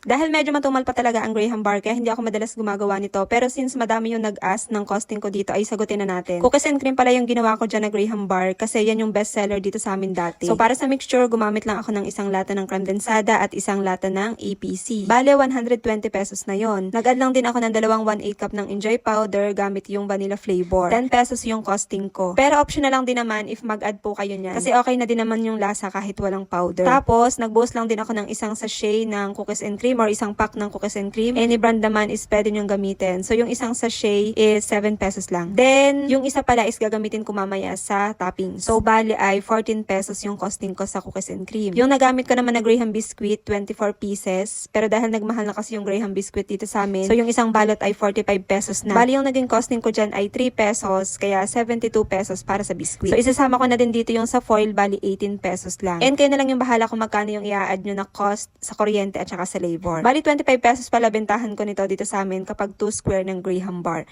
Dahil medyo matumal pa talaga ang Graham bar, kaya hindi ako madalas gumagawa nito. Pero since madami yung nag-ask ng costing ko dito, ay sagutin na natin. Cookies and cream pala yung ginawa ko dyan na Graham bar, kasi yan yung best seller dito sa amin dati. So para sa mixture, gumamit lang ako ng isang lata ng creme densada at isang lata ng APC. Bale, 120 pesos na yon. Nag-add lang din ako ng dalawang 1/8 cup ng Enjoy powder gamit yung vanilla flavor. 10 pesos yung costing ko. Pero optional lang din naman if mag-add po kayo niyan. Kasi okay na din naman yung lasa kahit walang powder. Tapos, nag-boast lang din ako ng isang sachet ng cookies and cream or isang pack ng cookies and cream. Any brand naman is pwede niyong gamitin. So, yung isang sachet is 7 pesos lang. Then, yung isa pala is gagamitin ko mamaya sa topping. So, bali ay 14 pesos yung costing ko sa cookies and cream. Yung nagamit ko naman na Graham biscuit, 24 pieces. Pero dahil nagmahal na kasi yung Graham biscuit dito sa amin, so yung isang balot ay 45 pesos na. Bali, yung naging costing ko dyan ay 3 pesos, kaya 72 pesos para sa biscuit. So, isasama ko na din dito yung sa foil, bali 18 pesos lang. And kayo na lang yung bahala kung magkano yung i-add nyo na cost sa kuryente at saka sa labor. Bali, 25 pesos pala bentahan ko nito dito sa amin kapag 2 square ng Graham bar.